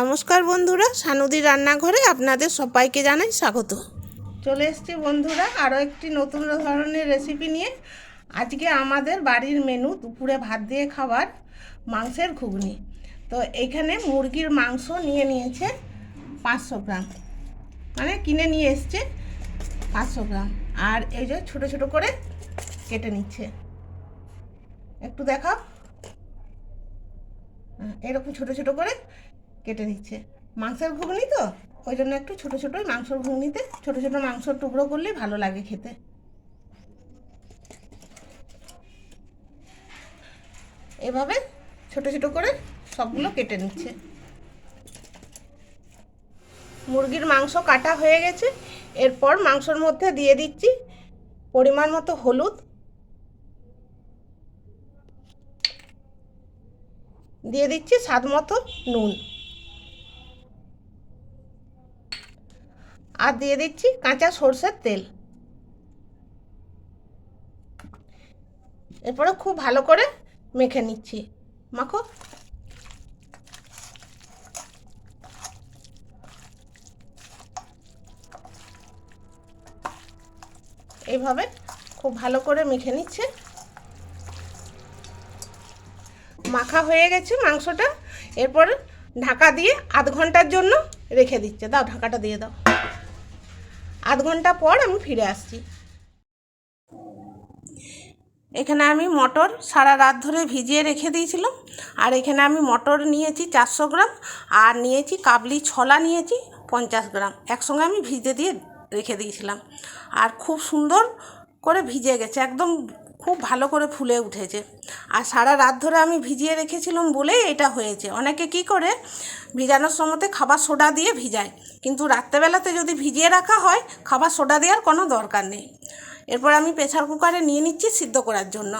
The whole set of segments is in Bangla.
নমস্কার বন্ধুরা সানুদি রান্নাঘরে আপনাদের সবাইকে জানাই স্বাগত। চলে এসছি বন্ধুরা আরও একটি নতুন ধরনের রেসিপি নিয়ে। আজকে আমাদের বাড়ির মেনু দুপুরে ভাত দিয়ে খাবার মাংসের ঘুগনি। তো এইখানে মুরগির মাংস নিয়ে নিয়েছে পাঁচশো গ্রাম। মানে কিনে নিয়ে এসছে পাঁচশো গ্রাম। আর এই যে ছোটো ছোটো করে কেটে নিচ্ছে। একটু দেখাও। হ্যাঁ, এরকম ছোট ছোট করে কেটে নিচ্ছে। মাংসের ঘুগনি তো? ওই জন্য একটু ছোটো ছোট মাংসর ঘুগনিতে ছোটো ছোটো মাংসর টুকরো করলেই ভালো লাগে খেতে। এভাবে ছোট ছোট করে সবগুলো কেটে নিচ্ছে। মুরগির মাংস কাটা হয়ে গেছে। এরপর মাংসর মধ্যে দিয়ে দিচ্ছি পরিমাণ মতো হলুদ। দিয়ে দিচ্ছি স্বাদ মতো নুন। আর দিয়ে দিচ্ছি কাঁচা সর্ষের তেল। এরপরে খুব ভালো করে মেখে নিচ্ছি। মাখো। এইভাবে খুব ভালো করে মেখে নিচ্ছে। মাখা হয়ে গেছে মাংসটা। এরপর ঢাকা দিয়ে আধ ঘণ্টার জন্য রেখে দিচ্ছে। দাও, ঢাকাটা দিয়ে দাও। আধ ঘণ্টা পর আমি ফিরে আসছি। এখানে আমি মটর সারা রাত ধরে ভিজিয়ে রেখে দিয়েছিলাম। আর এখানে আমি মটর নিয়েছি চারশো গ্রাম, আর নিয়েছি কাবলি ছলা নিয়েছি পঞ্চাশ গ্রাম। একসঙ্গে আমি ভিজে দিয়ে রেখে দিয়েছিলাম। আর খুব সুন্দর করে ভিজে গেছে, একদম খুব ভালো করে ফুলে উঠেছে। আর সারা রাত ধরে আমি ভিজিয়ে রেখেছিলাম বলেই এটা হয়েছে। অনেকে কি করে, ভিজানোর সময়তে খাবার সোডা দিয়ে ভিজায়। কিন্তু রাত্রেবেলাতে যদি ভিজিয়ে রাখা হয়, খাবার সোডা দেওয়ার কোনো দরকার নেই। এরপর আমি প্রেসার কুকারে নিয়ে নিচ্ছি সিদ্ধ করার জন্য।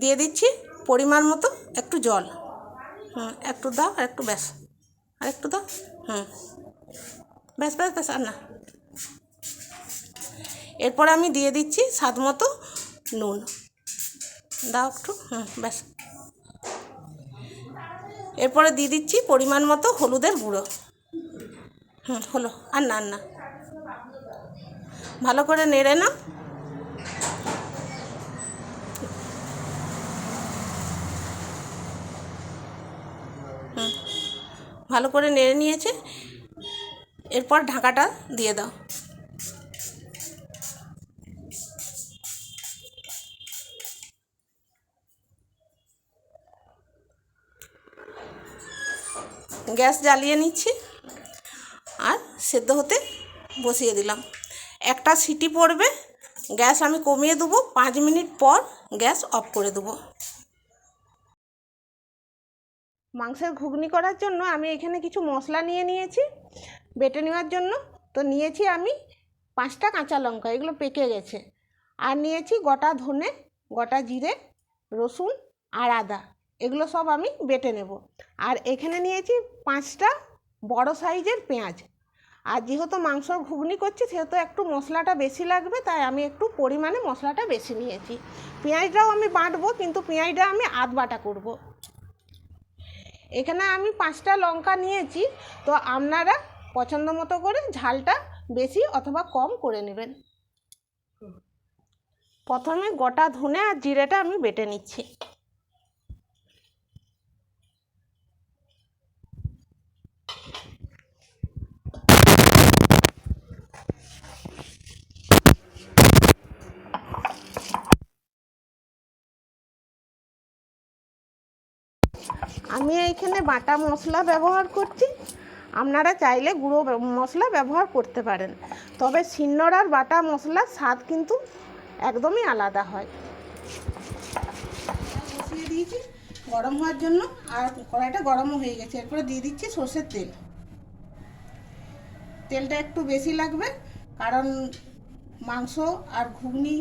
দিয়ে দিচ্ছি পরিমাণ মতো একটু জল। হুম, একটু দাও আর একটু ব্যাস। আর একটু দাও। হুম। ব্যাস ব্যাস ব্যাস, আর না। এরপর আমি দিয়ে দিচ্ছি স্বাদ মতো নুন। দাও একটু, হুম, ব্যাস। এরপরে দিয়ে দিচ্ছি পরিমাণ মতো হলুদের গুঁড়ো। হুম, হলো, আর না না। ভালো করে নেড়ে না ভালো করে নেড়ে নিয়েছে। এরপর ঢাকাটা দিয়ে দাও। গ্যাস জ্বালিয়ে নিচ্ছি আর সেদ্ধ হতে বসিয়ে দিলাম। একটা সিটি পড়বে, গ্যাস আমি কমিয়ে দেবো, পাঁচ মিনিট পর গ্যাস অফ করে দেবো। মাংসের ঘুগনি করার জন্য আমি এখানে কিছু মশলা নিয়ে নিয়েছি, বেটে নেওয়ার জন্য। তো নিয়েছি আমি পাঁচটা কাঁচা লঙ্কা, এগুলো পেকে গেছে। আর নিয়েছি গোটা ধনে, গোটা জিরে, রসুন আর আদা, এগুলো সব আমি বেটে নেব। আর এখানে নিয়েছি পাঁচটা বড় সাইজের পেঁয়াজ। আর যেহেতু মাংসর ঘুগনি করছি, সেহেতু একটু মশলাটা বেশি লাগবে, তাই আমি একটু পরিমাণে মশলাটা বেশি নিয়েছি। পেঁয়াজটাও আমি বাটবো, কিন্তু পেঁয়াজটা আমি আধ বাটা করব। এখানে আমি পাঁচটা লঙ্কা নিয়েছি, তো আপনারা পছন্দ মতো করে ঝালটা বেশি অথবা কম করে নেবেন। প্রথমে গোটা ধনে আর জিরেটা আমি বেটে নিচ্ছি। আমি এইখানে বাটা মশলা ব্যবহার করছি। আপনারা চাইলে গুঁড়ো মশলা ব্যবহার করতে পারেন। তবে শিন্নরার বাটা মশলার স্বাদ কিন্তু একদমই আলাদা হয়। বসিয়ে দিয়েছি গরম হওয়ার জন্য। আর কড়াইটা গরমও হয়ে গেছে। এরপরে দিয়ে দিচ্ছি সর্ষের তেল। তেলটা একটু বেশি লাগবে, কারণ মাংস আর ঘুগনি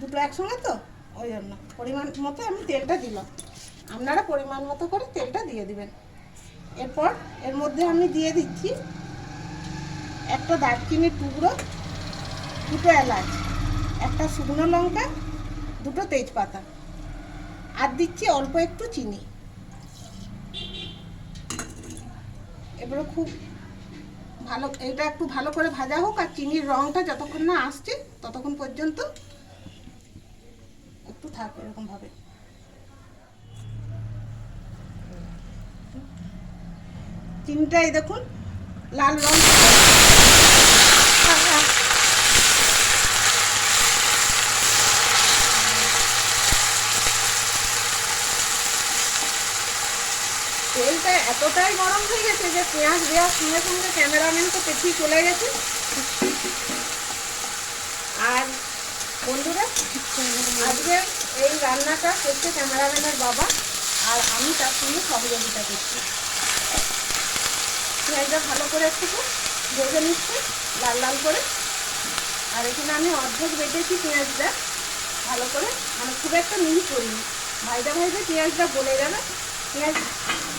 দুটো একসঙ্গে তো? ওই জন্য। পরিমাণ মতো আমি তেলটা দিলাম। আপনারা পরিমাণ মতো করে তেলটা দিয়ে দিবেন। এরপর এর মধ্যে আমি দিয়ে দিচ্ছি একটা দারচিনির টুকরো, দুটো এলাচ, একটা শুকনো লঙ্কা, দুটো তেজপাতা, আর দিচ্ছি অল্প একটু চিনি। এবারে খুব ভালো, এটা একটু ভালো করে ভাজা হোক আর চিনির রঙটা যতক্ষণ না আসছে ততক্ষণ পর্যন্ত একটু থাক এরকমভাবে। চিনিটা এই দেখুন, লাল রং। তেলটা এতটাই গরম হয়ে গেছে যে পেঁয়াজ দেওয়ার সঙ্গে সঙ্গে ক্যামেরাম্যান তো পেছিয়ে চলে গেছে। আর বন্ধুরা, আজকে এই রান্নাটা করছে ক্যামেরাম্যানের বাবা, আর আমি তার সঙ্গে সহযোগিতা করছি। পেঁয়াজটা ভালো করে একটু ভেজে নিচ্ছি, লাল লাল করে। আর এখানে আমি অর্ধেক বেটেছি পেঁয়াজটা, ভালো করে। মানে খুব একটা মিহি করিনি। ভাইটা ভাইতে পেঁয়াজটা গলে যাবে পেঁয়াজ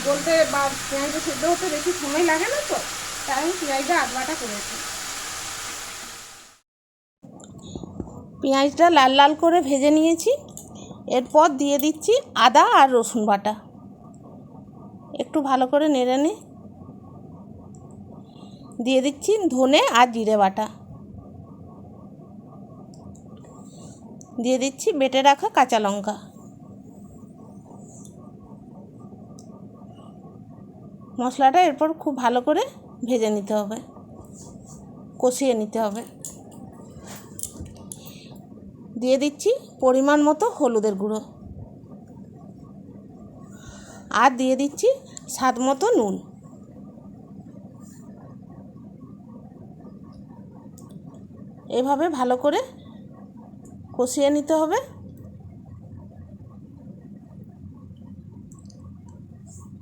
বলতে বা পেঁয়াজটা সেদ্ধ হতে বেশি সময় লাগে না তো, তাই আমি পেঁয়াজটা আদবাটা করেছি। পেঁয়াজটা লাল লাল করে ভেজে নিয়েছি। এরপর দিয়ে দিচ্ছি আদা আর রসুন বাটা। একটু ভালো করে নেড়ে নিই দিয়ে দিচ্ছি ধনে আর জিরে বাটা। দিয়ে দিচ্ছি বেটে রাখা কাঁচা লঙ্কা। মশলাটা এরপর খুব ভালো করে ভেজে নিতে হবে, কষিয়ে নিতে হবে। দিয়ে দিচ্ছি পরিমাণ মতো হলুদের গুঁড়ো। আর দিয়ে দিচ্ছি স্বাদ মতো নুন। এভাবে ভালো করে কষিয়ে নিতে হবে।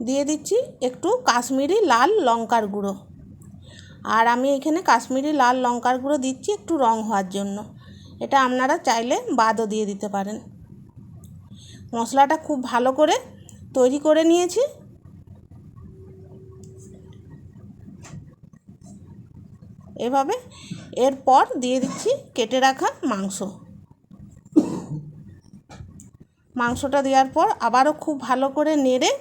দিয়ে দিচ্ছি একটু কাশ্মীরি লাল লঙ্কার গুঁড়ো। আর আমি এখানে কাশ্মীরি লাল লঙ্কার গুঁড়ো দিচ্ছি একটু রং হওয়ার জন্য। এটা আপনারা চাইলে বাদও দিয়ে দিতে পারেন। মশলাটা খুব ভালো করে তৈরি করে নিয়েছি। এভাবে। এরপর দিয়ে দিচ্ছি কেটে রাখা মাংস। মাংসটা দেওয়ার পর আবারও খুব ভালো করে নেড়ে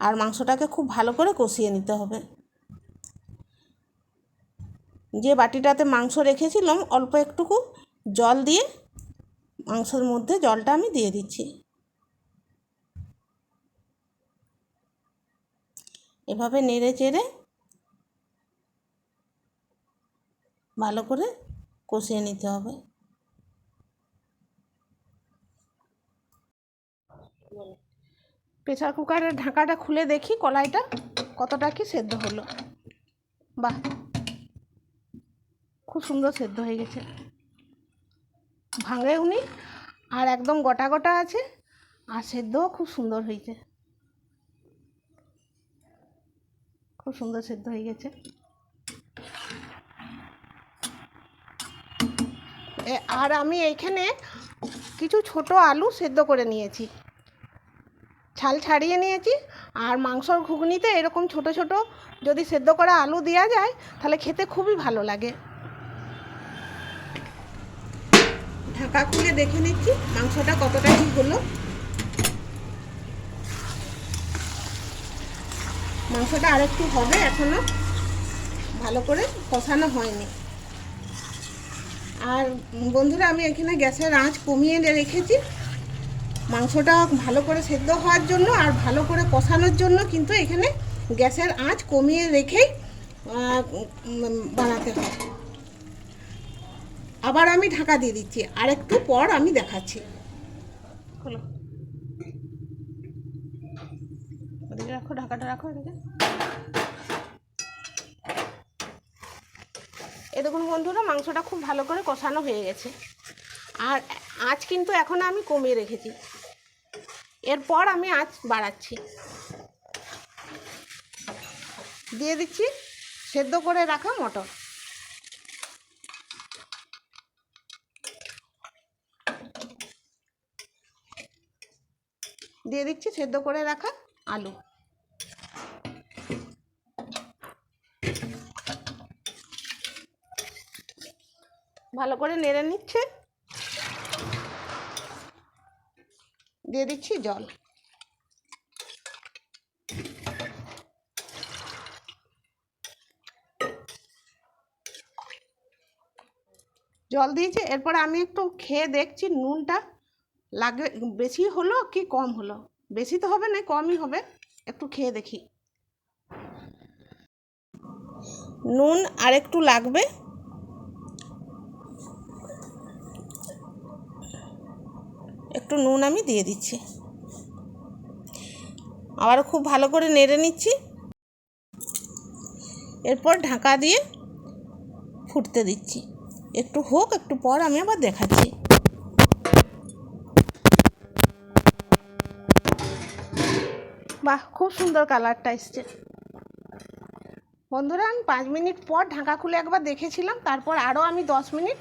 আর মাংসটাকে খুব ভালো করে কষিয়ে নিতে হবে। যে বাটিটাতে মাংস রেখেছিলাম, অল্প একটুকু জল দিয়ে মাংসের মধ্যে জলটা আমি দিয়ে দিচ্ছি। এভাবে নেড়ে চেড়ে ভালো করে কষিয়ে নিতে হবে। প্রেসার কুকারের ঢাকাটা খুলে দেখি কলাইটা কতটা কি সেদ্ধ হলো। বাহ! খুব সুন্দর সেদ্ধ হয়ে গেছে। ভাঙে উনি আর একদম গোটা গোটা আছে আর সেদ্ধও খুব সুন্দর হয়েছে। খুব সুন্দর সেদ্ধ হয়ে গেছে। আর আমি এইখানে কিছু ছোট আলু সেদ্ধ করে নিয়েছি। ছাল ছাড়িয়ে নিয়েছি, আর মাংসর ঘুগনিতে এরকম ছোট ছোট যদি সেদ্ধ করা আলু দেওয়া যায়, তাহলে খেতে খুবই ভালো লাগে। ঢাকা খুলে দেখে নিচ্ছি মাংসটা কতটা কি হলো। মাংসটা আরেকটু হবে এখনও, ভালো করে কষানো হয়নি। আর বন্ধুরা, আমি এখানে গ্যাসের আঁচ কমিয়ে রেখেছি। মাংসটা ভালো করে সেদ্ধ হওয়ার জন্য আর ভালো করে কষানোর জন্য কিন্তু এখানে গ্যাসের আঁচ কমিয়ে রেখেই বানাতে হয়। আবার আমি ঢাকা দিয়ে দিচ্ছি। আর একটু পর আমি দেখাচ্ছি। রাখো, ঢাকাটা রাখো এদিকে। দেখুন বন্ধুরা মাংসটা খুব ভালো করে কষানো হয়ে গেছে। আর আঁচ কিন্তু এখন আমি কমিয়ে রেখেছি। এরপর আমি আঁচ বাড়াচ্ছি। দিয়ে দিচ্ছি সেদ্ধ করে রাখা মটর। দিয়ে দিচ্ছি সেদ্ধ করে রাখা আলু। ভালো করে নেড়ে নিচ্ছে। দিয়ে দিচ্ছি জল। জল দিয়েছি, এরপরে আমি একটু খেয়ে দেখছি নুনটা লাগে, বেশি হলো কি কম হলো? বেশি তো হবে না, কমই হবে। একটু খেয়ে দেখি। নুন আর একটু লাগবে। একটু নুন আমি দিয়ে দিচ্ছি। আবার খুব ভালো করে নেড়ে নিচ্ছি। এরপর ঢাকা দিয়ে ফুটতে দিচ্ছি। একটু হোক, একটু পর আমি আবার দেখাচ্ছি। বাহ, খুব সুন্দর কালারটা এসছে। বন্ধুরা, আমি পাঁচ মিনিট পর ঢাকা খুলে একবার দেখেছিলাম, তারপর আরও আমি দশ মিনিট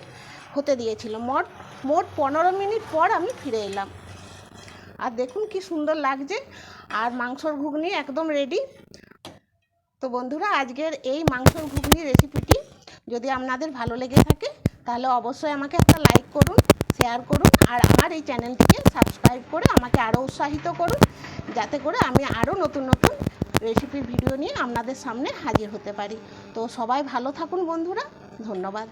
হতে দিয়েছিলাম মোট মোট পনেরো মিনিট পর আমি ফিরে এলাম। আর দেখুন কি সুন্দর লাগছে। আর মাংসর ঘুগনি একদম রেডি তো বন্ধুরা, আজকের এই মাংসর ঘুগনি রেসিপিটি যদি আপনাদের ভালো লেগে থাকে, তাহলে অবশ্যই আমাকে একটা লাইক করুন শেয়ার করুন, আর আমার এই চ্যানেলটিকে সাবস্ক্রাইব করে আমাকে আরও উৎসাহিত করুন, যাতে করে আমি আরও নতুন নতুন রেসিপির ভিডিও নিয়ে আপনাদের সামনে হাজির হতে পারি। তো সবাই ভালো থাকুন বন্ধুরা। ধন্যবাদ।